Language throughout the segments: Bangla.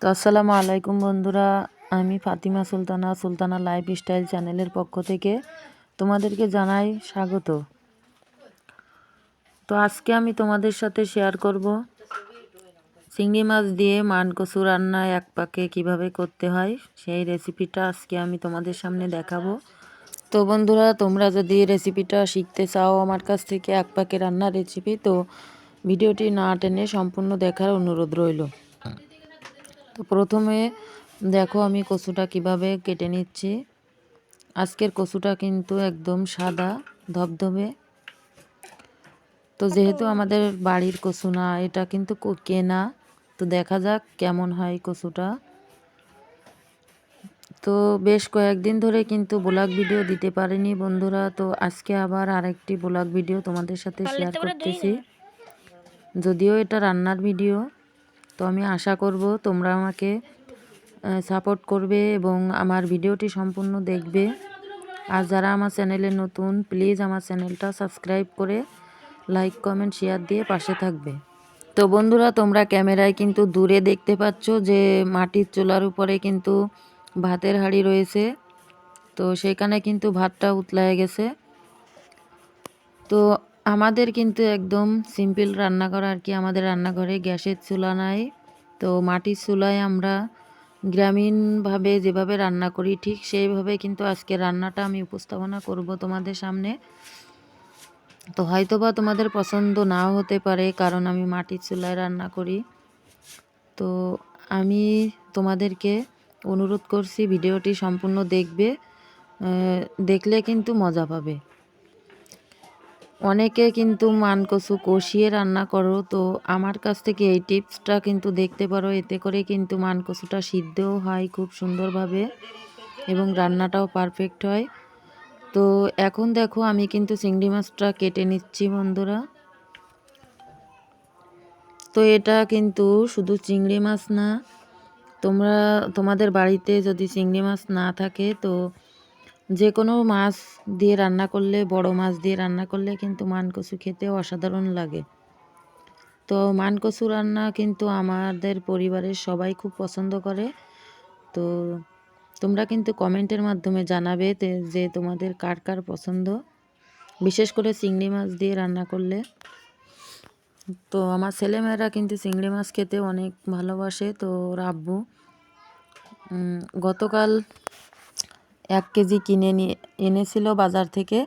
তো আসসালামু আলাইকুম বন্ধুরা, আমি ফাতিমা সুলতানা সুলতানা লাইফ স্টাইল চ্যানেলের পক্ষ থেকে তোমাদেরকে জানাই স্বাগত। তো আজকে আমি তোমাদের সাথে শেয়ার করব চিংড়ি মাছ দিয়ে মান কচু রান্না এক পাকে কীভাবে করতে হয়, সেই রেসিপিটা আজকে আমি তোমাদের সামনে দেখাবো। তো বন্ধুরা, তোমরা যদি রেসিপিটা শিখতে চাও আমার কাছ থেকে এক পাকে রান্নার রেসিপি, তো ভিডিওটি না টেনে সম্পূর্ণ দেখার অনুরোধ রইল। তো প্রথমে দেখো আমি কচুটা কীভাবে কেটে নিচ্ছি। আজকের কচুটা কিন্তু একদম সাদা ধবধবে। তো যেহেতু আমাদের বাড়ির কচু না এটা কিন্তু কেনা। তো দেখা যাক কেমন হয় কচুটা। তো বেশ কয়েকদিন ধরে কিন্তু ব্লগ ভিডিও দিতে পারিনি বন্ধুরা। তো আজকে আবার আরেকটি ব্লগ ভিডিও তোমাদের সাথে শেয়ার করতেছি। যদিও এটা রান্নার ভিডিও তো আমি আশা করব তোমরা আমাকে সাপোর্ট করবে এবং আমার ভিডিওটি সম্পূর্ণ দেখবে। আর যারা আমার চ্যানেলে নতুন প্লিজ আমার চ্যানেলটা সাবস্ক্রাইব করে লাইক কমেন্ট শেয়ার দিয়ে পাশে থাকবে। তো বন্ধুরা, তোমরা ক্যামেরায় কিন্তু দূরে দেখতে পাচ্ছ যে মাটির চুলার উপরে কিন্তু ভাতের হাঁড়ি রয়েছে। তো সেখানে কিন্তু ভাতটা উতলায় গেছে। তো আমাদের কিন্তু একদম সিম্পল রান্নাঘর আর কি, আমাদের রান্নাঘরে গ্যাসের চুলা নাই। তো মাটির চুলায় আমরা গ্রামীণভাবে যেভাবে রান্না করি, ঠিক সেইভাবে কিন্তু আজকে রান্নাটা আমি উপস্থাপনা করব তোমাদের সামনে। তো হয়তোবা তোমাদের পছন্দ নাও হতে পারে, কারণ আমি মাটির চুলায় রান্না করি। তো আমি তোমাদেরকে অনুরোধ করছি, ভিডিওটি সম্পূর্ণ দেখবে দেখলে কিন্তু মজা পাবে। অনেকে কিন্তু মান কচু কষিয়ে রান্না করো, তো আমার কাছ থেকে এই টিপসটা কিন্তু দেখতে পারো। এতে করে কিন্তু মান কচুটা সিদ্ধও হয় খুব সুন্দরভাবে এবং রান্নাটাও পারফেক্ট হয়। তো এখন দেখো আমি কিন্তু চিংড়ি মাছটা কেটে নিচ্ছি বন্ধুরা। তো এটা কিন্তু শুধু চিংড়ি মাছ না, তোমরা তোমাদের বাড়িতে যদি চিংড়ি মাছ না থাকে তো যে কোনো মাছ দিয়ে রান্না করলে, বড় মাছ দিয়ে রান্না করলে কিন্তু মান কচু খেতে অসাধারণ লাগে। তো মান কচু রান্না কিন্তু আমাদের পরিবারের সবাই খুব পছন্দ করে। তো তোমরা কিন্তু কমেন্টের মাধ্যমে জানাবে যে তোমাদের কার কার পছন্দ, বিশেষ করে চিংড়ি মাছ দিয়ে রান্না করলে। তো আমার ছেলেমেয়েরা কিন্তু চিংড়ি মাছ খেতে অনেক ভালোবাসে। তো রাব্বু গতকাল এক কেজি কিনে নিয়ে এনেছিল বাজার থেকে।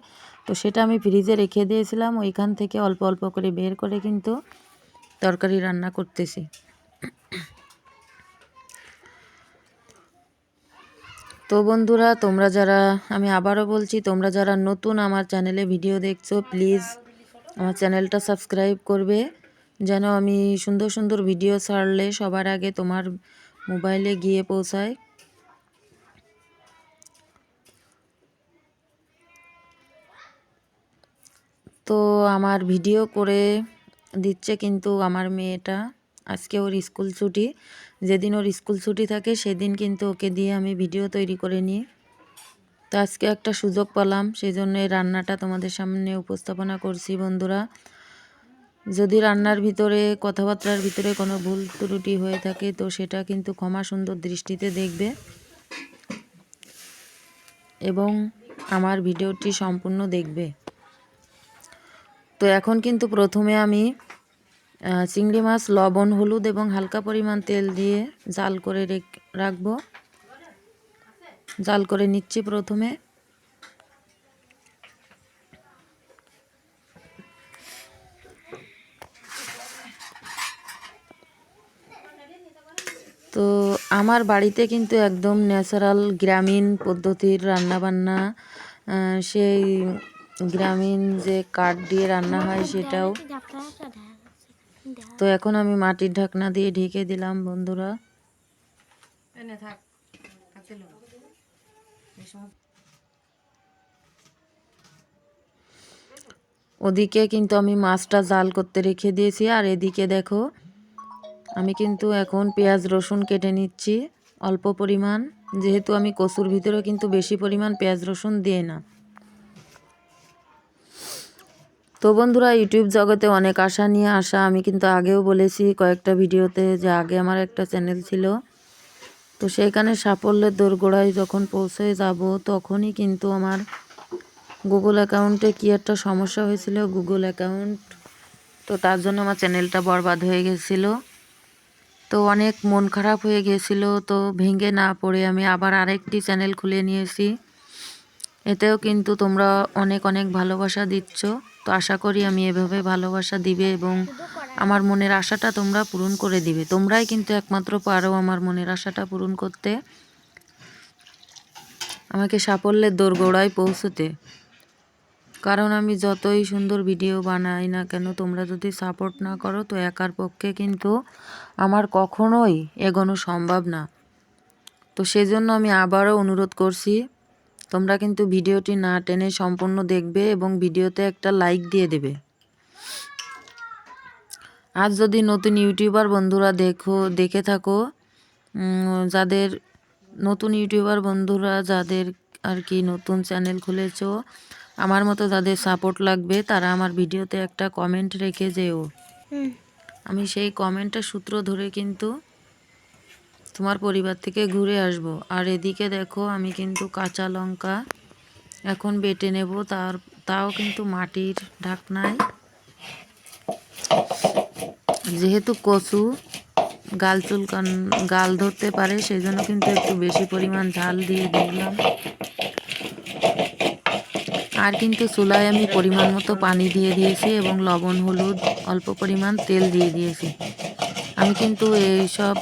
তো সেটা আমি ফ্রিজে রেখে দিয়েছিলাম। ওইখান থেকে অল্প অল্প করে বের করে কিন্তু তরকারি রান্না করতেছি। তো বন্ধুরা, তোমরা যারা, আমি আবারও বলছি, তোমরা যারা নতুন আমার চ্যানেলে ভিডিও দেখছ, প্লিজ আমার চ্যানেলটা সাবস্ক্রাইব করবে। যেন আমি সুন্দর সুন্দর ভিডিও ছাড়লে সবার আগে তোমার মোবাইলে গিয়ে পৌঁছায়। তো আমার ভিডিও করে দিচ্ছে কিন্তু আমার মেয়েটা। আজকে ওর স্কুল ছুটি। যেদিন ওর স্কুল ছুটি থাকে সেদিন কিন্তু ওকে দিয়ে আমি ভিডিও তৈরি করে নিই। তো আজকে একটা সুযোগ পেলাম সেই জন্য এই রান্নাটা তোমাদের সামনে উপস্থাপনা করছি বন্ধুরা। যদি রান্নার ভিতরে, কথাবার্তার ভিতরে কোনো ভুল ত্রুটি হয়ে থাকে তো সেটা কিন্তু ক্ষমা সুন্দর দৃষ্টিতে দেখবে। এবং আমার ভিডিওটি সম্পূর্ণ দেখবে। তো এখন কিন্তু প্রথমে আমি চিংড়ি মাছ, লবণ, হলুদ এবং হালকা পরিমাণ তেল দিয়ে জাল করে রেখ- রাখব। জাল করে নিচ্ছি প্রথমে। তো আমার বাড়িতে কিন্তু একদম ন্যাচারাল, গ্রামীণ পদ্ধতির রান্নাবান্না সেই গ্রামীণ যে কাঠ দিয়ে রান্না হয় সেটাও। তো এখন আমি মাটির ঢাকনা দিয়ে ঢেকে দিলাম বন্ধুরা। ওদিকে কিন্তু আমি মাছটা জাল করতে রেখে দিয়েছি আর এদিকে দেখো আমি কিন্তু এখন পেঁয়াজ রসুন কেটে নিচ্ছি অল্প পরিমাণ। যেহেতু আমি কচুর ভিতরে কিন্তু বেশি পরিমাণ পেঁয়াজ রসুন দিই না। তো বন্ধুরা ইউটিউব জগতে অনেক আশা নিয়ে আসা। আমি কিন্তু আগেও বলেছি কয়েকটা ভিডিওতে যে আগে আমার একটা চ্যানেল ছিল। তো সেইখানে সাফল্যের দোরগোড়ায় যখন পৌঁছে যাব, তখনই কিন্তু আমার গুগল অ্যাকাউন্টে কি একটা সমস্যা হয়েছিল গুগল অ্যাকাউন্ট তো তার জন্য আমার চ্যানেলটা বরবাদ হয়ে গেছিল। তো অনেক মন খারাপ হয়ে গিয়েছিল তো ভেঙে না পড়ে আমি আবার আরেকটি চ্যানেল খুলে নিয়েছি। এতেও কিন্তু তোমরা অনেক অনেক ভালোবাসা দিচ্ছ। তো আশা করি আমি এভাবে ভালোবাসা দিবে এবং আমার মনের আশাটা তোমরা পূরণ করে দিবে। তোমরাই কিন্তু একমাত্র পারো আমার মনের আশাটা পূরণ করতে। আমাকে সাফল্যের দোরগোড়ায় পৌঁছতে। কারণ আমি যতই সুন্দর ভিডিও বানাই না কেন, তোমরা যদি সাপোর্ট না করো, তো একার পক্ষে কিন্তু আমার কখনোই এগোনো সম্ভব না। তো সেজন্য আমি আবারও অনুরোধ করছি তোমরা কিন্তু ভিডিওটি না টেনে সম্পূর্ণ দেখবে এবং ভিডিওতে একটা লাইক দিয়ে দেবে। আজ যদি নতুন ইউটিউবার বন্ধুরা দেখো দেখে থাকো যাদের নতুন ইউটিউবার বন্ধুরা যাদের আর কি নতুন চ্যানেল খুলেছো আমার মতো যাদের সাপোর্ট লাগবে তারা আমার ভিডিওতে একটা কমেন্ট রেখে যেও। আমি সেই কমেন্টের সূত্র ধরে কিন্তু তোমার পরিবার থেকে ঘুরে আসব। আর এদিকে দেখো, আমি কিন্তু কাঁচা লঙ্কা এখন বেটে নেব। তার, তাও কিন্তু মাটির ঢাকনায়। যেহেতু কচু গাল চুলকান, গাল ধরতে পারে সেই জন্য কিন্তু একটু বেশি পরিমাণ ঝাল দিয়ে দিলাম। আর কিন্তু চুলায় আমি পরিমাণ মতো পানি দিয়ে দিয়েছি এবং লবণ, হলুদ অল্প পরিমাণ তেল দিয়ে দিয়েছি। আমি কিন্তু এই সব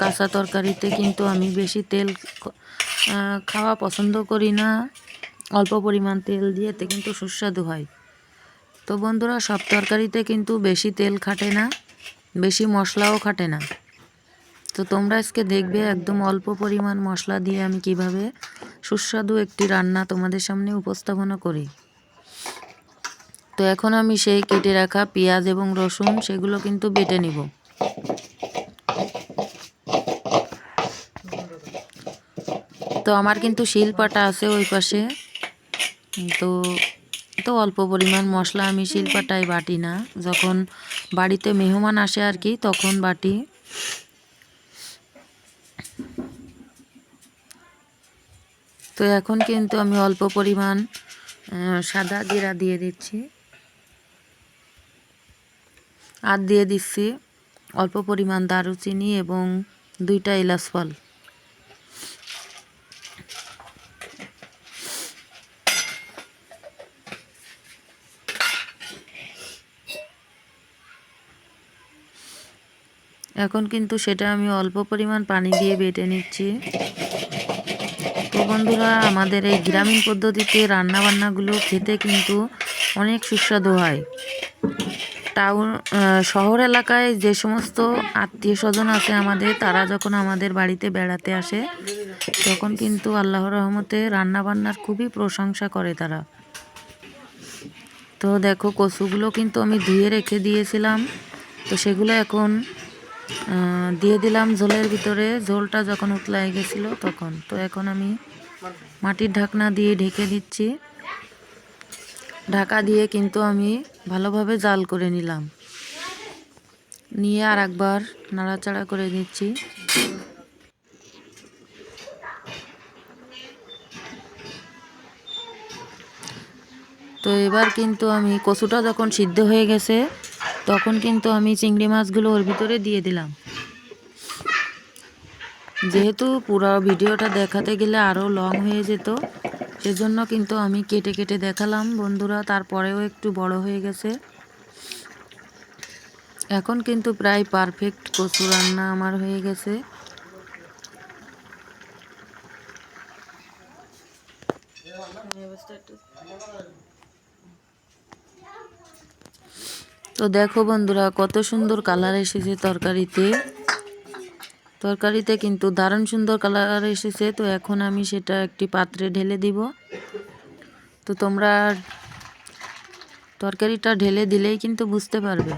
কাঁচা তরকারিতে কিন্তু আমি বেশি তেল খাওয়া পছন্দ করি না। অল্প পরিমাণ তেল দিয়েতে কিন্তু সুস্বাদু হয়। তো বন্ধুরা, সব তরকারিতে কিন্তু বেশি তেল খাটে না, বেশি মশলাও খাটে না। তো তোমরা আজকে দেখবে একদম অল্প পরিমাণ মশলা দিয়ে আমি কীভাবে সুস্বাদু একটি রান্না তোমাদের সামনে উপস্থাপনা করি। তো এখন আমি সেই কেটে রাখা পেঁয়াজ এবং রসুন, সেগুলো কিন্তু বেটে নিব। তো আমার কিন্তু শিলপাটা আছে ওই পাশে। তো তো অল্প পরিমাণ মশলা আমি শিলপাটায় বাটি না। যখন বাড়িতে মেহমান আসে আর কি, তখন বাটি। তো এখন কিন্তু আমি অল্প পরিমাণ সাদা জিরা দিয়ে দিচ্ছি। আর দিয়ে দিচ্ছি অল্প পরিমাণ দারুচিনি এবং দুইটা এলাচ ফল। এখন কিন্তু সেটা আমি অল্প পরিমাণ পানি দিয়ে বেটে নিচ্ছি। তো বন্ধুরা, আমাদের এই গ্রামীণ পদ্ধতিতে রান্নাবান্নাগুলো খেতে কিন্তু অনেক সুস্বাদু হয়। টাউন শহর এলাকায় যে সমস্ত আত্মীয় স্বজন আছে আমাদের, তারা যখন আমাদের বাড়িতে বেড়াতে আসে, তখন কিন্তু আল্লাহর রহমতে রান্নাবান্নার খুবই প্রশংসা করে তারা। তো দেখো, কচুগুলো কিন্তু আমি ধুয়ে রেখে দিয়েছিলাম। তো সেগুলো এখন দিয়ে দিলাম ঝোলের ভিতরে। ঝোলটা যখন উতলাই গেছিল তখন। তো এখন আমি মাটির ঢাকনা দিয়ে ঢেকে দিচ্ছি। ঢাকা দিয়ে কিন্তু আমি ভালোভাবে জাল করে নিলাম। নিয়ে আর একবার নাড়াচাড়া করে দিচ্ছি তো এবার কিন্তু আমি কচুটা যখন সিদ্ধ হয়ে গেছে তখন কিন্তু আমি চিংড়ি মাছগুলো ওর ভিতরে দিয়ে দিলাম। যেহেতু পুরো ভিডিওটা দেখাতে গেলে আরও লং হয়ে যেত, সেজন্য কিন্তু আমি কেটে কেটে দেখালাম বন্ধুরা, তারপরেও একটু বড় হয়ে গেছে। এখন কিন্তু প্রায় পারফেক্ট কচু রান্না আমার হয়ে গেছে। তো দেখো বন্ধুরা, কত সুন্দর কালার এসেছে তরকারিতে। তরকারিতে কিন্তু দারুণ সুন্দর কালার এসেছে, তো এখন আমি সেটা একটি পাত্রে ঢেলে দিব। তো তোমরা তরকারিটা ঢেলে দিলেই কিন্তু বুঝতে পারবে।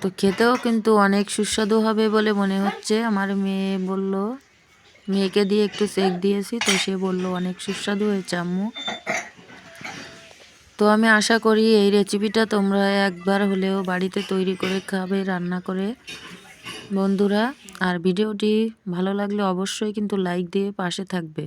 তো খেতেও কিন্তু অনেক সুস্বাদু হবে বলে মনে হচ্ছে। আমার মেয়ে বলল, মেয়েকে দিয়ে একটু চেক দিয়েছি, তো সে বলল, অনেক সুস্বাদু হয়েছে, আম্মু। তো আমি আশা করি এই রেসিপিটা তোমরা একবার হলেও বাড়িতে তৈরি করে খাবে, রান্না করে। বন্ধুরা, আর ভিডিওটি ভালো লাগলে অবশ্যই কিন্তু লাইক দিয়ে পাশে থাকবে।